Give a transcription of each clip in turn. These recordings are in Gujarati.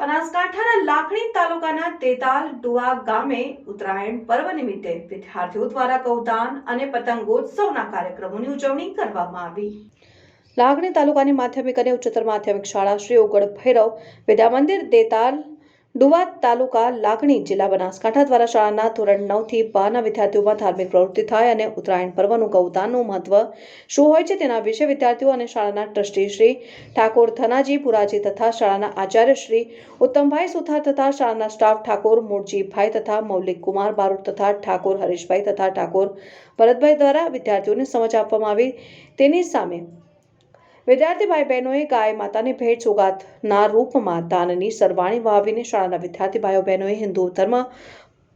બનાસકાંઠાના લાખણી તાલુકાના તેતાલ ડુઆ ગામે ઉત્તરાયણ પર્વ નિમિત્તે વિદ્યાર્થીઓ દ્વારા કૌદાન અને પતંગોત્સવના કાર્યક્રમોની ઉજવણી કરવામાં આવી. લાખણી તાલુકાની માધ્યમિક અને ઉચ્ચતર માધ્યમિક શાળા શ્રી ઓગળ ભૈરવ વિદ્યા મંદિર દેતાલ ડુવા તાલુકા લાગણી જિલ્લા બનાસકાંઠા દ્વારા શાળાના ધોરણ નવથી બારના વિદ્યાર્થીઓમાં ધાર્મિક પ્રવૃત્તિ થાય અને ઉત્તરાયણ પર્વનું ગૌદાનનું મહત્વ શું હોય છે તેના વિશે વિદ્યાર્થીઓ અને શાળાના ટ્રસ્ટી શ્રી ઠાકોર ધનાજી પુરાજી તથા શાળાના આચાર્ય શ્રી ઉત્તમભાઈ સુથાર તથા શાળાના સ્ટાફ ઠાકોર મૂળજીભાઈ તથા મૌલિક કુમાર બારોટ તથા ઠાકોર હરીશભાઈ તથા ઠાકોર ભરતભાઈ દ્વારા વિદ્યાર્થીઓને સમજ આપવામાં આવી. તેની સામે વિદ્યાર્થી ભાઈ બહેનોએ ગાય માતાની ભેટ સોગાતના રૂપમાં દાનની સરવાણી વાવીને શાળાના વિદ્યાર્થી ભાઈઓ બહેનોએ હિન્દુ ધર્મ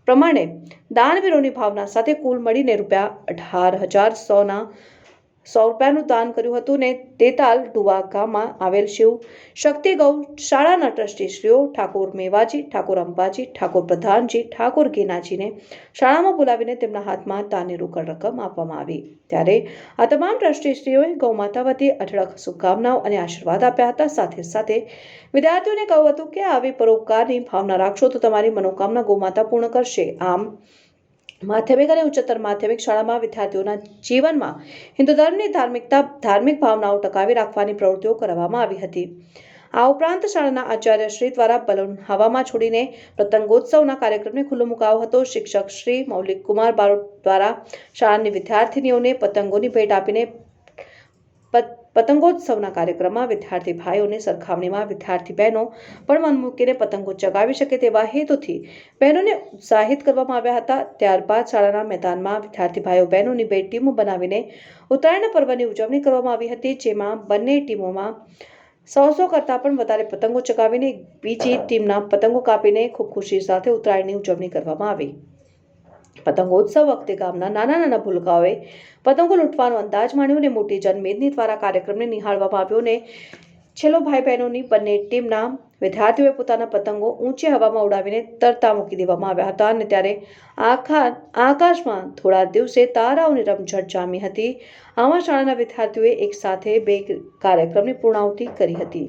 પ્રમાણે દાનવીરોની ભાવના સાથે કુલ મળીને રૂપિયા અઢાર હજાર સોના સો રૂપિયાનું દાન કર્યું હતું ને તેતાલ ડુવાકામાં આવેલ શિવ. શક્તિ ગૌ શાળાના ટ્રસ્ટીશ્રીઓ ઠાકોર મેવાજી, ઠાકોર અંબાજી, ઠાકોર પ્રધાનજી, ઠાકોર ગેનાજીને શાળામાં બોલાવીને તેમના હાથમાં દાનની રોકડ રકમ આપવામાં આવી. ત્યારે આ તમામ ટ્રસ્ટીશ્રીઓએ ગૌમાતા વતી અઢળક શુભકામનાઓ અને આશીર્વાદ આપ્યા હતા. સાથે સાથે વિદ્યાર્થીઓને કહ્યું હતું કે આવી પરોપકારની ભાવના રાખશો તો તમારી મનોકામના ગૌમાતા પૂર્ણ કરશે. આમ માધ્યમિક અને ઉચ્ચતર માધ્યમિક શાળામાં વિદ્યાર્થીઓના જીવનમાં હિન્દુ ધર્મની ધાર્મિકતા, ધાર્મિક ભાવનાઓ ટકાવી રાખવાની પ્રવૃત્તિઓ કરવામાં આવી હતી. આ ઉપરાંત શાળાના આચાર્ય શ્રી દ્વારા બલૂન હવામાં છોડીને પતંગોત્સવના કાર્યક્રમને ખુલ્લો મુકાયો હતો. શિક્ષક શ્રી મૌલિક કુમાર બારોટ દ્વારા શાળાની વિદ્યાર્થીનીઓને પતંગોની ભેટ આપીને પતંગોત્સવના કાર્યક્રમમાં વિદ્યાર્થી ભાઈઓની સરખામણીમાં વિદ્યાર્થી બહેનો પણ મન મૂકીને પતંગો ચગાવી શકે તેવા હેતુથી બહેનોને ઉત્સાહિત કરવામાં આવ્યા હતા. ત્યારબાદ શાળાના મેદાનમાં વિદ્યાર્થી ભાઈઓ બહેનોની બે ટીમો બનાવીને ઉત્તરાયણ પર્વની ઉજવણી કરવામાં આવી હતી, જેમાં બંને ટીમોમાં સો સો કરતાં પણ વધારે પતંગો ચગાવીને બીજી ટીમના પતંગો કાપીને ખૂબ ખુશી સાથે ઉત્તરાયણની ઉજવણી કરવામાં આવી. પતંગોત્સવ વખતે ગામના નાના નાના ભૂલકાઓએ પતંગો લૂંટવાનો અંદાજ માણ્યો અને મોટી જનમેદની દ્વારા કાર્યક્રમને નિહાળવામાં આવ્યો અને છેલ્લો ભાઈ બહેનોની બંને ટીમના વિદ્યાર્થીઓએ પોતાના પતંગો ઊંચી હવામાં ઉડાવીને તરતા મૂકી દેવામાં આવ્યા હતા અને ત્યારે આખા આકાશમાં થોડા દિવસે તારાઓની રમઝટ જામી હતી. આમાં શાળાના વિદ્યાર્થીઓએ એકસાથે બે કાર્યક્રમની પૂર્ણાહુતિ કરી હતી.